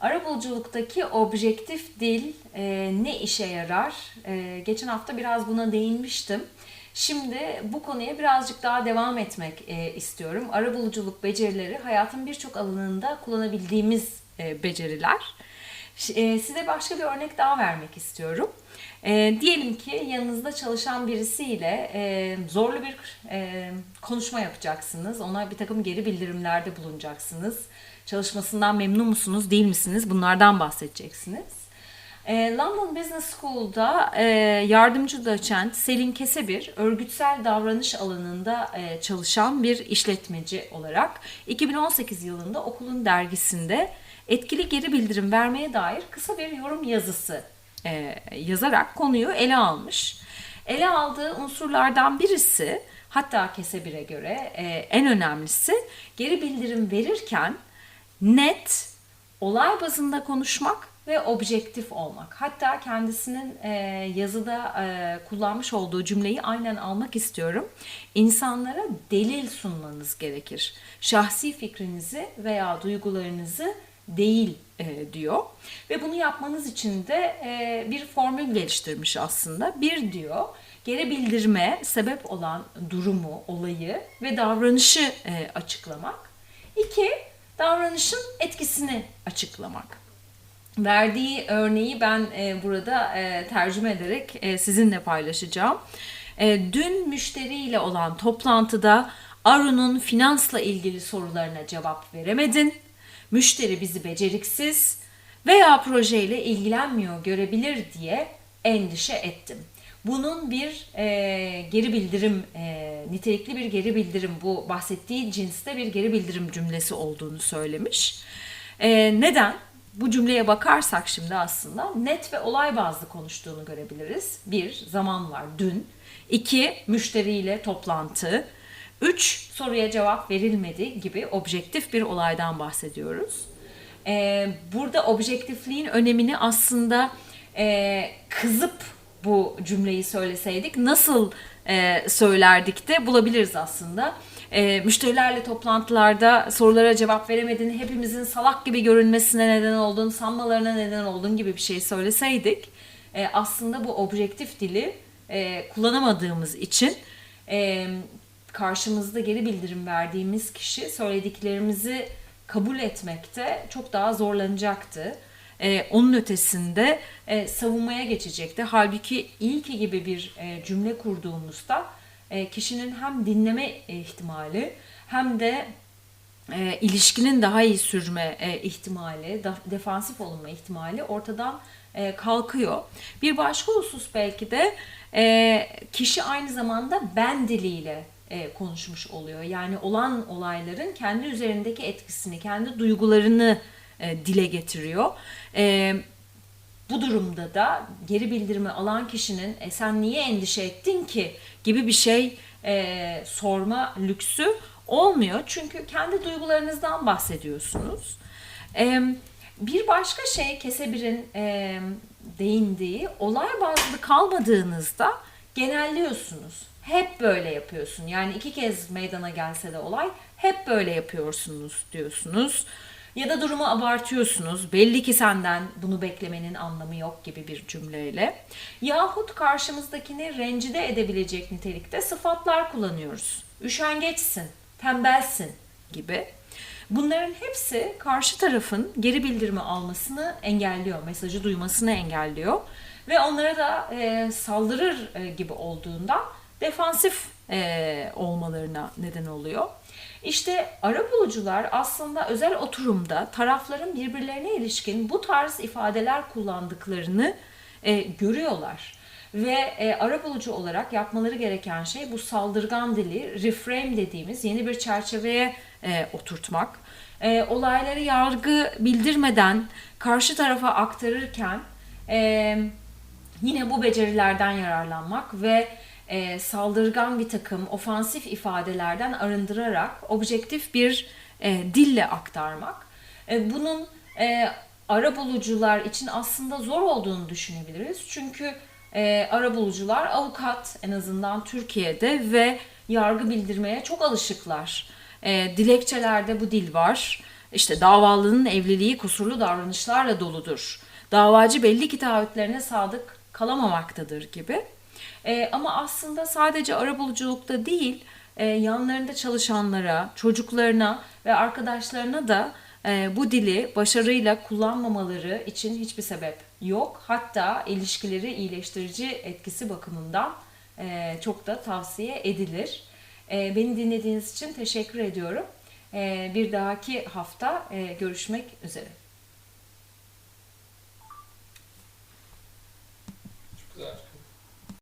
Arabuluculuktaki objektif dil e, ne işe yarar? E, geçen hafta biraz buna değinmiştim. Şimdi bu konuya birazcık daha devam etmek e, istiyorum. Arabuluculuk becerileri hayatın birçok alanında kullanabildiğimiz e, beceriler. E, size başka bir örnek daha vermek istiyorum. E, diyelim ki yanınızda çalışan birisiyle e, zorlu bir e, konuşma yapacaksınız. Ona bir takım geri bildirimlerde bulunacaksınız. Çalışmasından memnun musunuz, değil misiniz? Bunlardan bahsedeceksiniz. E, London Business School'da e, yardımcı doçent Selin Kesebir, örgütsel davranış alanında e, çalışan bir işletmeci olarak 2018 yılında okulun dergisinde etkili geri bildirim vermeye dair kısa bir yorum yazısı e, yazarak konuyu ele almış. Ele aldığı unsurlardan birisi, hatta Kesebir'e göre en önemlisi geri bildirim verirken net, olay bazında konuşmak ve objektif olmak. Hatta kendisinin e, yazıda e, kullanmış olduğu cümleyi aynen almak istiyorum. İnsanlara delil sunmanız gerekir. Şahsi fikrinizi veya duygularınızı değil e, diyor. Ve bunu yapmanız için de e, bir formül geliştirmiş aslında. Bir diyor, geri bildirme sebep olan durumu, olayı ve davranışı e, açıklamak. İki, davranışın etkisini açıklamak. Verdiği örneği ben e, burada e, tercüme ederek e, sizinle paylaşacağım. Dün müşteriyle olan toplantıda Arun'un finansla ilgili sorularına cevap veremedin. Müşteri bizi beceriksiz veya projeyle ilgilenmiyor görebilir diye endişe ettim. Bunun bir e, geri bildirim, e, nitelikli bir geri bildirim, bu bahsettiği cinste bir geri bildirim cümlesi olduğunu söylemiş. E, neden? Bu cümleye bakarsak şimdi aslında net ve olay bazlı konuştuğunu görebiliriz. Bir, zaman var dün. İki, müşteriyle toplantı. Üç, soruya cevap verilmedi gibi objektif bir olaydan bahsediyoruz. Ee, burada objektifliğin önemini aslında e, kızıp bu cümleyi söyleseydik nasıl e, söylerdik de bulabiliriz aslında. E, müşterilerle toplantılarda sorulara cevap veremediğini, hepimizin salak gibi görünmesine neden olduğunu, sanmalarına neden olduğunu gibi bir şey söyleseydik e, aslında bu objektif dili e, kullanamadığımız için e, karşımızda geri bildirim verdiğimiz kişi söylediklerimizi kabul etmekte çok daha zorlanacaktı. Ee, onun ötesinde e, savunmaya geçecekti. Halbuki ilki gibi bir e, cümle kurduğumuzda e, kişinin hem dinleme ihtimali hem de e, ilişkinin daha iyi sürme e, ihtimali, da, defansif olunma ihtimali ortadan e, kalkıyor. Bir başka husus belki de e, kişi aynı zamanda ben diliyle e, konuşmuş oluyor. Yani olan olayların kendi üzerindeki etkisini, kendi duygularını e, dile getiriyor. E, bu durumda da geri bildirimi alan kişinin e, sen niye endişe ettin ki gibi bir şey e, sorma lüksü olmuyor. Çünkü kendi duygularınızdan bahsediyorsunuz. E, bir başka şey Kesebir'in e, değindiği olay bazlı kalmadığınızda genelliyorsunuz. Hep böyle yapıyorsun. Yani iki kez meydana gelse de olay hep böyle yapıyorsunuz diyorsunuz. Ya da durumu abartıyorsunuz. Belli ki senden bunu beklemenin anlamı yok gibi bir cümleyle. Yahut karşımızdakini rencide edebilecek nitelikte sıfatlar kullanıyoruz. Üşengeçsin, tembelsin gibi. Bunların hepsi karşı tarafın geri bildirimi almasını engelliyor, mesajı duymasını engelliyor. Ve onlara da e, saldırır e, gibi olduğundan defansif e, olmalarına neden oluyor. İşte arabulucular aslında özel oturumda tarafların birbirlerine ilişkin bu tarz ifadeler kullandıklarını e, görüyorlar. Ve e, arabulucu olarak yapmaları gereken şey bu saldırgan dili reframe dediğimiz yeni bir çerçeveye e, oturtmak. E, olayları yargı bildirmeden karşı tarafa aktarırken e, yine bu becerilerden yararlanmak ve e, saldırgan bir takım ofansif ifadelerden arındırarak objektif bir e, dille aktarmak. E, bunun e, arabulucular için aslında zor olduğunu düşünebiliriz. Çünkü e, arabulucular avukat en azından Türkiye'de ve yargı bildirmeye çok alışıklar. E, dilekçelerde bu dil var. İşte davalının evliliği kusurlu davranışlarla doludur. Davacı belli ki taahhütlerine sadık kalamamaktadır gibi. E, ama aslında sadece arabuluculukta değil, e, yanlarında çalışanlara, çocuklarına ve arkadaşlarına da e, bu dili başarıyla kullanmamaları için hiçbir sebep yok. Hatta ilişkileri iyileştirici etkisi bakımından e, çok da tavsiye edilir. E, beni dinlediğiniz için teşekkür ediyorum. E, bir dahaki hafta e, görüşmek üzere.